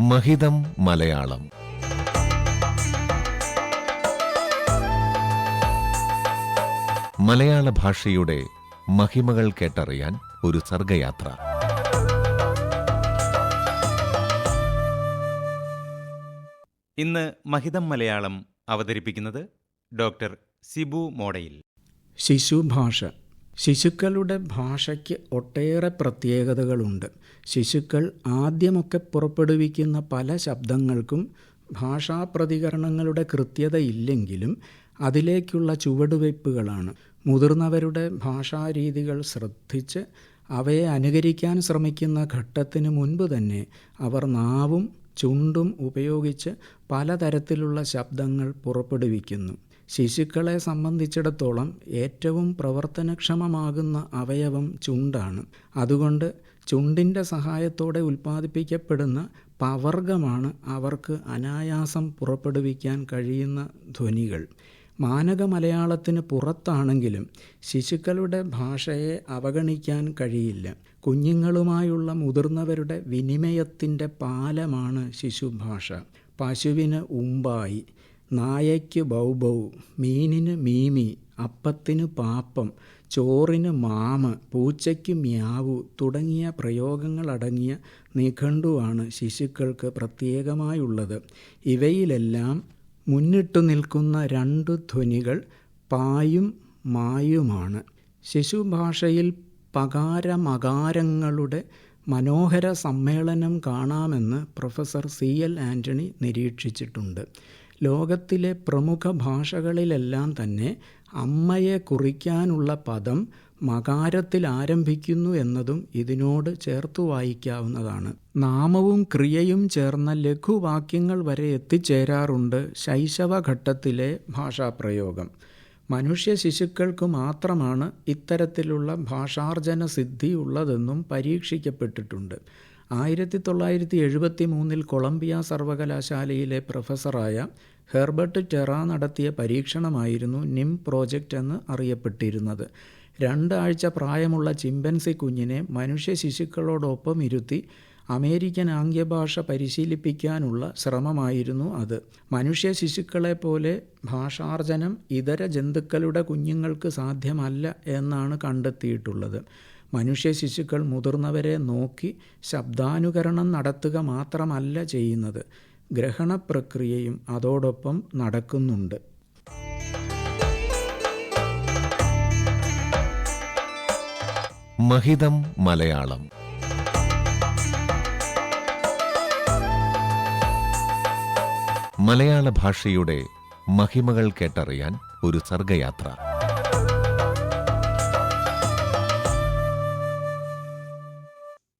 മഹിതം മലയാളം. മലയാള ഭാഷയുടെ മഹിമകൾ കേട്ടറിയാൻ ഒരു സർഗയാത്ര. ഇന്ന് മഹിതം മലയാളം അവതരിപ്പിക്കുന്നത് ഡോക്ടർ സിബു മോഡയിൽ. ശിശുഭാഷ ശിശുക്കളുടെ ഭാഷയ്ക്ക് ഒട്ടേറെ പ്രത്യേകതകളുണ്ട്. ശിശുക്കൾ ആദ്യമൊക്കെ പുറപ്പെടുവിക്കുന്ന പല ശബ്ദങ്ങൾക്കും ഭാഷാ പ്രതികരണങ്ങളുടെ കൃത്യതയില്ലെങ്കിലും അതിലേക്കുള്ള ചുവടുവയ്പ്പുകളാണ്. മുതിർന്നവരുടെ ഭാഷാരീതികൾ ശ്രദ്ധിച്ച് അവയെ അനുകരിക്കാൻ ശ്രമിക്കുന്ന ഘട്ടത്തിന് മുൻപ് തന്നെ അവർ നാവും ചുണ്ടും ഉപയോഗിച്ച് പലതരത്തിലുള്ള ശബ്ദങ്ങൾ പുറപ്പെടുവിക്കുന്നു. ശിശുക്കളെ സംബന്ധിച്ചിടത്തോളം ഏറ്റവും പ്രവർത്തനക്ഷമമാകുന്ന അവയവം ചുണ്ടാണ്. അതുകൊണ്ട് ചുണ്ടിന്റെ സഹായത്തോടെ ഉൽപ്പാദിപ്പിക്കപ്പെടുന്ന പവർഗമാണ് അവർക്ക് അനായാസം പുറപ്പെടുവിക്കാൻ കഴിയുന്ന ധ്വനികൾ. മാനക മലയാളത്തിന് പുറത്താണെങ്കിലും ശിശുക്കളുടെ ഭാഷയെ അവഗണിക്കാൻ കഴിയില്ല. കുഞ്ഞുങ്ങളുമായുള്ള മുതിർന്നവരുടെ വിനിമയത്തിന്റെ പാലമാണ് ശിശുഭാഷ. പശുവിന് ഉമ്പായി. നായയ്ക്ക് ബൗബൗ മീനിന് മീമി അപ്പത്തിന് പാപ്പം ചോറിന് മാമ് പൂച്ചയ്ക്ക് മ്യാവു തുടങ്ങിയ പ്രയോഗങ്ങളടങ്ങിയ നിഘണ്ടുവാണ് ശിശുക്കൾക്ക് പ്രത്യേകമായുള്ളത്. ഇവയിലെല്ലാം മുന്നിട്ടു നിൽക്കുന്ന രണ്ട് ധ്വനികൾ പായും മായുമാണ്. ശിശുഭാഷയിൽ പകാരമകാരങ്ങളുടെ മനോഹര സമ്മേളനം കാണാമെന്ന് പ്രൊഫസർ സി എൽ ആന്റണി നിരീക്ഷിച്ചിട്ടുണ്ട്. ലോകത്തിലെ പ്രമുഖ ഭാഷകളിലെല്ലാം തന്നെ അമ്മയെ കുറിക്കാനുള്ള പദം മകാരത്തിൽ ആരംഭിക്കുന്നു എന്നതും ഇതിനോട് ചേർത്തു വായിക്കാവുന്നതാണ്. നാമവും ക്രിയയും ചേർന്ന ലഘുവാക്യങ്ങൾ വരെ എത്തിച്ചേരാറുണ്ട് ശൈശവഘട്ടത്തിലെ ഭാഷാപ്രയോഗം. മനുഷ്യ ശിശുക്കൾക്ക് മാത്രമാണ് ഇത്തരത്തിലുള്ള ഭാഷാർജന സിദ്ധി ഉള്ളതെന്നും പരീക്ഷിക്കപ്പെട്ടിട്ടുണ്ട്. ആയിരത്തി തൊള്ളായിരത്തി എഴുപത്തി മൂന്നിൽ കൊളംബിയ സർവകലാശാലയിലെ പ്രൊഫസറായ ഹെർബർട്ട് ടെറ നടത്തിയ പരീക്ഷണമായിരുന്നു നിം പ്രോജക്റ്റ് എന്ന് അറിയപ്പെട്ടിരുന്നത്. രണ്ടാഴ്ച പ്രായമുള്ള ചിമ്പൻസി കുഞ്ഞിനെ മനുഷ്യ ശിശുക്കളോടൊപ്പം ഇരുത്തി അമേരിക്കൻ ആംഗ്യഭാഷ പരിശീലിപ്പിക്കാനുള്ള ശ്രമമായിരുന്നു അത്. മനുഷ്യ ശിശുക്കളെ പോലെ ഭാഷാർജനം ഇതര ജന്തുക്കളുടെ കുഞ്ഞുങ്ങൾക്ക് സാധ്യമല്ല എന്നാണ് കണ്ടെത്തിയിട്ടുള്ളത്. മനുഷ്യ ശിശുക്കൾ മുതിർന്നവരെ നോക്കി ശബ്ദാനുകരണം നടത്തുക മാത്രമല്ല ചെയ്യുന്നത്. ഗ്രഹണ പ്രക്രിയയും അതോടൊപ്പം നടക്കുന്നുണ്ട്. മഹിതം മലയാളം. മലയാള ഭാഷയുടെ മഹിമകൾ കേട്ടറിയാൻ ഒരു സർഗയാത്ര.